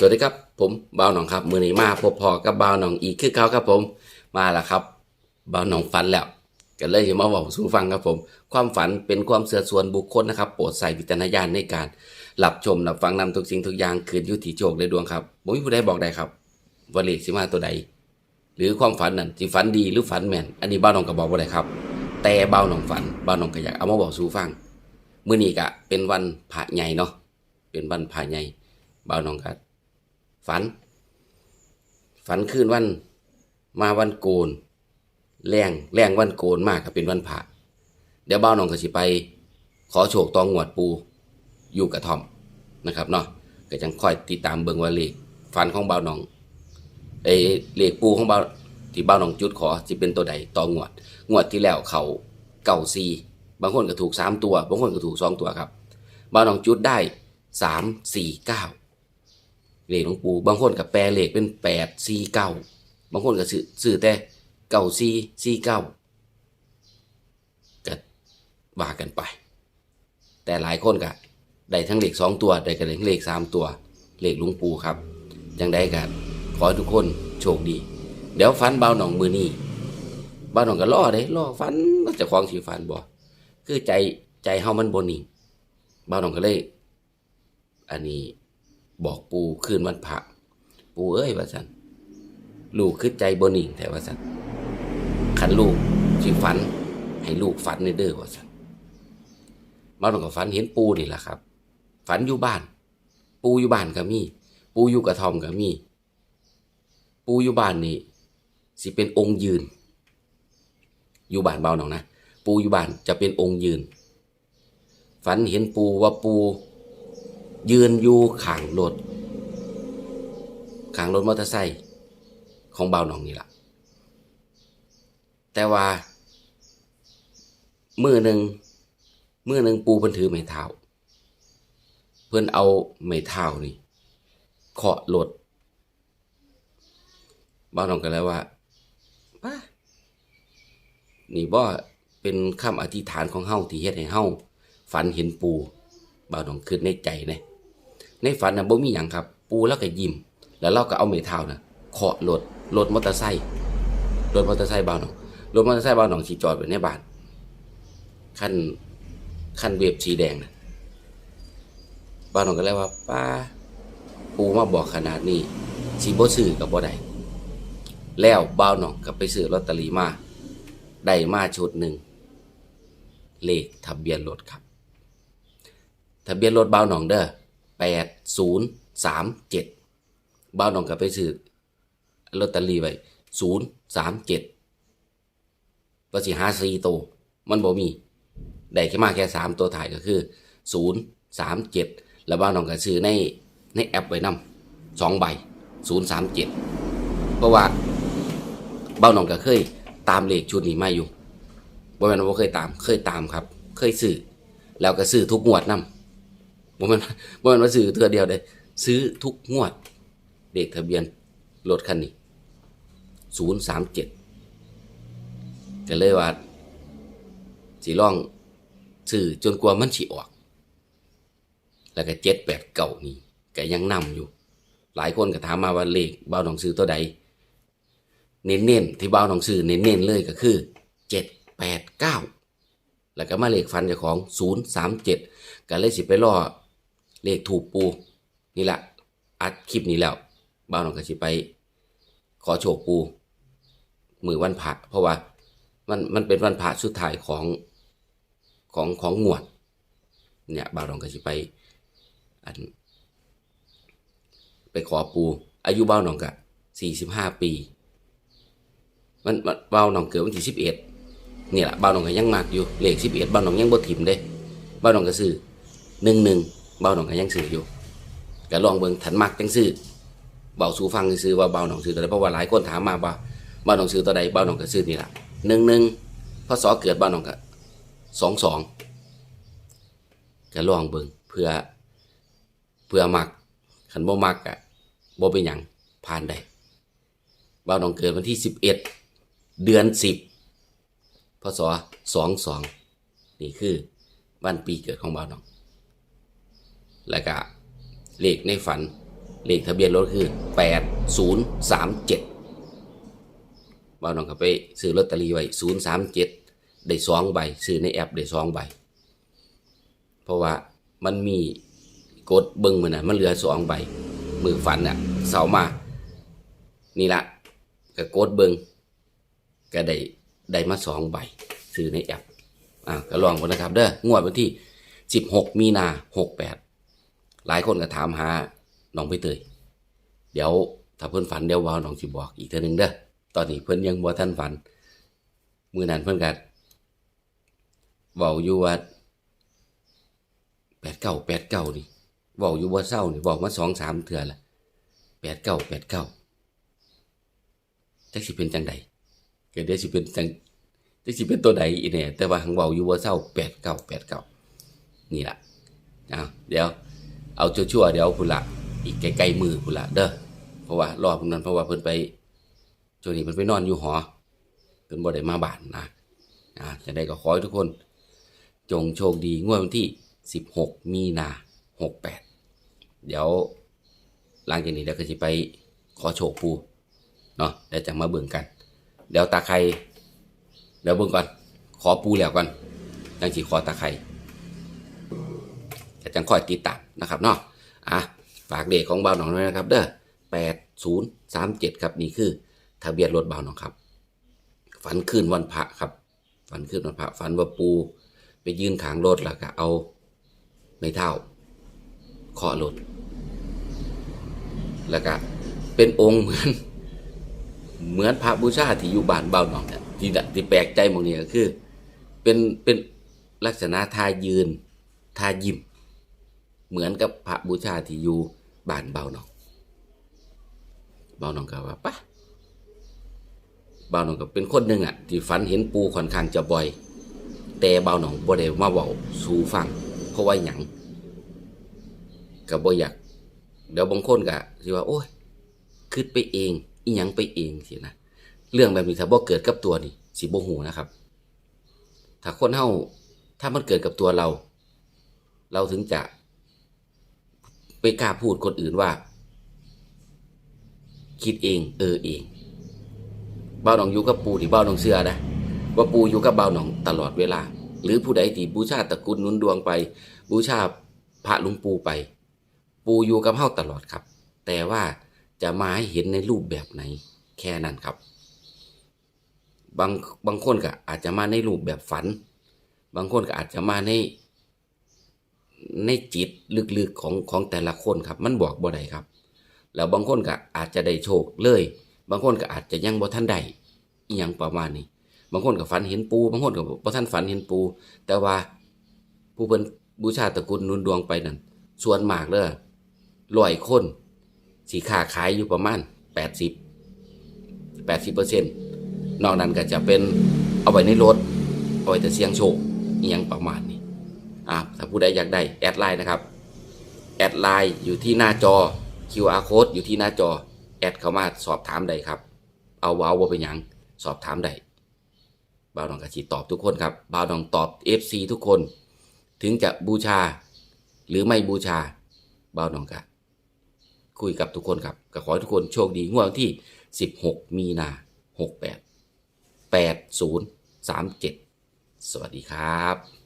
สวัสดีครับ ผมบ่าวหนองครับ มือนี้มาพบพอกับบ่าวหนองอีกคือเขาครับผมมาแล้วครับบ่าวหนองฝันแล้วก็เลยจะมาบอกสู่ฟังครับผม ความฝันเป็นความเสื่อส่วนบุคคลนะครับโปรดใส่วิจารณญาณในการรับชมรับฟังนำทุกสิ่งทุกอย่างคืนยุติโชคในดวงครับผมมีผู้ใดบอกได้ครับว่าเลขสิมาตัวใด หรือความฝันนั้นสิฝันดีหรือฝันแม่นอันนี้บ่าวหนองก็บอกว่าได้ครับ แต่บ่าวหนองฝันบ่าวหนองก็อยากเอามาบอกสู่ฟังมือนี้ก็เป็นวันพระใหญ่เนาะเป็นวันพระใหญ่บ่าวหนองก็ ฝัน ฝันคืนวันมาวันโกน แรงแรงวันโกนมากก็เป็นวันพระเดี๋ยวบ้าวน้องก็สิไป ขอโชคตองงวดปูอยู่กระท่อมนะครับเนาะก็จังค่อยติดตามเบิงว่าเลขฝันของบ้าวน้องเอยเลขปูของบ้าวที่บ้าวน้องจุดขอสิเป็นตัวใดตองงวดงวดที่แล้วเขาเก่าซีบางคนก็ถูกสามตัว บางคนก็ถูกสองตัวครับบ้าวน้องจุดได้สามสี่เก้า เลขหลวงปู่บางคนกับแปลเลขเป็นแปดสี่เก้าบางคนก็ซื้อซื้อแต่เก้าสี่สี่เก้าก็ว่ากันไป แต่หลายคนก็ได้ทั้งเลขสองตัวได้กันเลขสามตัว เลขหลวงปู่ครับยังได้กันขอให้ทุกคนโชคดี เดี๋ยวฟันเบาหน่องมือนี่เบาหน่องก็ล่อเด้ล่อฟันว่าเจะคล้องสีฟันบ่คือใจใจเฮามันบนนิ่เบาหน่องก็เลย อันนี้ บอกปูคืนวันพระปูเอ้ยว่าสันลูกคือใจบนิ่งแต่ว่าสันขันลูกสิฝัน ให้ลูกฝันในเด้อว่าสันมาตรงกับฝันเห็นปูนี่แหละครับ ฝันอยู่บ้าน ปูอยู่บ้านก็มี ปูอยู่กระทอมก็มี ปูอยู่บ้านนี่สิเป็นองค์ยืน อยู่บ้านเบาหน่องนะปูอยู่บ้านจะเป็นองค์ยืน ฝันเห็นปูว่าปู ยืนอยู่ข้างรถข้างรถมอเตอร์ไซค์ของเบาวหนองนี่แหละแต่ว่า มือหนึ่งมือหนึ่งปูเพิ่นถือไม้เท้าเพิ่นเอาไม้เท้านี่เคาะรถเบาวหนองก็เลยว่าป้านี่บ่เป็นคำอธิษฐานของเฮาที่เฮ็ดให้เฮาฝันเห็นปูเบาวหนองคิดในใจนะ ในฝันนะบ่มีหยังครับ ปูแล้วก็ยิ้มแล้วเราก็เอาไม้เท้านะเคาะรถรถมอเตอร์ไซค์รถมอเตอร์ไซค์บ้านหนองรถมอเตอร์ไซค์บ้านหนองสีจอดไว้ในบ้านคันคันเวฟสีแดงนะบ้านหนองก็เลยว่าป้าปูมาบอกขนาดนี้สีบ่ซื้อกับบ่ได้แล้วบ้าวหนองก็ไปซื้อลอตเตอรี่มาได้มาชุดหนึ่งเลขทะเบียนรถครับ ทะเบียนรถบ้าวหนองเด้อ แปดศูนย์สามเจ็ดบ้าวหนองก็ไปซื้อลอตเตอรี่ไว้ศูนย์สามเจ็ดก็สิหาสี่ตัวมันบ่มี ได้แค่มาแค่สามตัวถ่ายก็คือศูนย์สามเจ็ดแล้วบ้าวหนองก็ซื้อในในแอปไว้นำสองใบศูนย์สามเจ็ดเพราะว่าบ้าวหนองก็เคยตามเลขชุดนี้มาอยู่บ่แม่นว่าเคยตามเคยตามครับ เคยซื้อแล้วก็ซื้อทุกงวดนำ บ่แมันบ่แมันว่าซื้อเทื่อเดียวได้ซื้อทุกงวดเด็กทะเบียนรถคันนี้ศูนย์สามเจ็ดก็เลยว่าสิลองซื้อจนกว่ามันสิออก แล้วก็เจ็ดแปดเก่านี่ก็ยังนำอยู่ หลายคนก็ถามมาว่าเลขเบาหนองซื้อตัวใด เน้นๆที่เบาหนองซื้อเน้นๆเลยก็คือเจ็ดแปดเก้าแล้วก็มาเลขฟันเจ้าของศูนย์สามเจ็ดก็เลยสิไปรอ เลขถูกปูนี่แหละอัดคลิปนี้แล้วบ้านของกสิไป ขอโชคปูมือวันพระเพราะว่ามันมันเป็นวันพระสุดท้ายของของของงวด เนี่ยบ่าวน้องก็สิไปอันไปขอปู อายุบ่าวน้องก็สี่สิบห้าปี มันมันบ่าวน้องเกิดวันที่สิบเอ็ดเนี่ยแหละบ่าวน้องก็ยังมากอยู่เลขสิบเอ็ดบ่าวน้องยังบ่ถิ่มเด้บ่าวน้องก็ซื้อหนึ่งหนึ่ง เบาหนองก็ยังซื้ออยู่ก็ลองเบิ่งถันมักจังซื้อเบาสู่ฟังซื้อว่าเบาหนองซื้อตัวใดเพราะว่าหลายคนถามมาว่าเบาหนองซื้อตัวใดเบาหนองก็ซื้อนี่แหละหนึ่งหนึ่งพศเกิดเบาหนองก็สองสองก็ลองเบิ่งเพื่อเพื่อมักขันบ่มักอะบ่เป็นหยังผ่านได้เบาหนองเกิดวันที่สิบเอ็ดเดือนสิบพศสองสองนี่คือวันปีเกิดของเบาหนอง แล้วก็เลขในฝัน เลขทะเบียนรถคือแปดศูนย์สามเจ็ดบ่าวน้องก็ไปซื้อลอตเตอรี่ไว้ศูนย์สามเจ็ดได้สองใบ ซื้อในแอปได้สองใบ เพราะว่ามันมีกดเบิ้งมันน่ะมันเหลือสองใบ มือฝันน่ะ เสามา นี่ละก็กดเบิงก็ได้ได้มาสองใบ ซื้อในแอปอะก็ลองกันนะครับ เด้องวดวันที่สิบหกมีนาหกแปด หลายคนก็ถามหาน้องใบเตยเดี๋ยวถ้าเพิ่อนฝันเดี๋ยวว่าน้องสิบอกอีกเทีนึงเด้อตอนนี้เพิ่อนยังบ่ทันฝันมือนั้นเพิ่อนก็เว้าอยู่ว่าแปดเก้าแปดเก้านี่เว้าอยู่ว่าเศร้านี่บอกมาสองสามเทื่อละแปดเก้าแปดเก้าจักสิเป็นจังใดเก็เดี๋ยวสิเป็นจังจักสิเป็นตัวใดอีเนี่ยแต่ว่าหังเว้าอยู่ว่าเศร้าแปดเก้าแปดเก้านี่ละเอาเดี๋ยว เอาชั่วๆเดี๋ยวพุ่นละอีกไกลๆมือพุ่นละเด้อเพราะว่ารอบนั้นเพราะว่าเพิ่นไปช่วงนี้เพิ่นไปนอนอยู่หอเพิ่นบ่ได้มาบ้านนะอ่าจะได้ก็ขอให้ทุกคน จงโชคดีงวดวันที่ 16 มีนา 68 เดี๋ยวหลังจากนี้เดี๋ยวก็สิไปขอโชคปูเนาะเดี๋ยวจะมาเบิ่งกัน เดี๋ยวตาไครเดี๋ยวเบิ่งก่อน ขอปูแล้วก่อนจังสิขอตาไค จะจังคอยติดตามนะครับเนาะอะฝากเด็กของเบาหนองด้วยนะครับ เด้อแปดศูนย์สามเจ็ดครับนี่คือ ทะเบียนรถเบาหนองครับ ฝันคืนวันพระครับ ฝันคืนวันพระฝันว่าปู ไปยืนขางรถแล้วก็เอาไม่เท่าเคาะรถแล้วก็เป็นองค์เหมือน เหมือนพระบูชาที่อยู่บ้านเบ้าหนองเนี่ยที่ที่แปลกใจมองนี้ก็คือ เป็นเป็นลักษณะท่ายืนท่ายิ้ม เหมือนกับพระบูชาที่อยู่บ้านเบาหนอง เบาหนองก็ว่าปะเบาหนองก็เป็นคนหนึ่งอะที่ฝันเห็นปูค่อนข้างจะบ่อย แต่เบาหนองบ่ได้มาเว้าสู่ฟังเพราะว่าหยังก็บ่อยากเดี๋ยวบางคนก็สิว่า โอ้ยคิดไปเองอีหยังไปเองสินะเรื่องแบบนี้ถ้าบ่เกิดกับตัวนี่สิบ่หูนะครับ ถ้าคนเฮาถ้ามันเกิดกับตัวเรา เราถึงจะ ไปกล้าพูดคนอื่นว่า คิดเอง เออเอง เบ่าหนองอยู่กับปูที่บ่าหนองเชื่อนะว่าปูอยู่กับเบ่าหนองตลอดเวลา หรือผู้ใดที่บูชาตระกูลนุนดวงไป บูชาพระหลุงปูไป ปูอยู่กับเฮาตลอดครับ แต่ว่าจะมาให้เห็นในรูปแบบไหน แค่นั้นครับ บางบางคนก็อาจจะมาในรูปแบบฝัน บางคนก็อาจจะมาใน ในจิตลึกๆของของแต่ละคนครับ มันบอกบ่ได้ครับ แล้วบางคนก็อาจจะได้โชคเลย บางคนก็อาจจะยังบ่ทันได้อีหยังประมาณนี้ บางคนก็ฝันเห็นปู บางคนก็บ่ทันฝันเห็นปู แต่ว่าผู้เพิ่นบูชาตระกูลนุนดวงไปนั่นส่วนมากเลยร้อยคนสีค้าขายอยู่ประมาณ 80 80เปอร์เซ็นต์นอกนั้นก็จะเป็นเอาไว้ในรถ เอาไว้แต่เสียงโชคอหยังประมาณนี้ อ่าถ้าผู้ใดอยากได้แอดไลน์นะครับแอดไลน์อยู่ที่หน้าจอ QR code อยู่ที่หน้าจอแอดเข้ามาสอบถามได้ครับ เอาว้าว่าเป็นยังสอบถามได้บ่าวน้องกระชีตอบทุกคนครับบ่าวน้องตอบ FC ทุกคน ถึงจะบูชา หรือไม่บูชาบ่าวน้องกะคุยกับทุกคนครับก็ขอให้ทุกคนโชคดีงวดวันที่ 16 มีนา 68 8037 สวัสดีครับ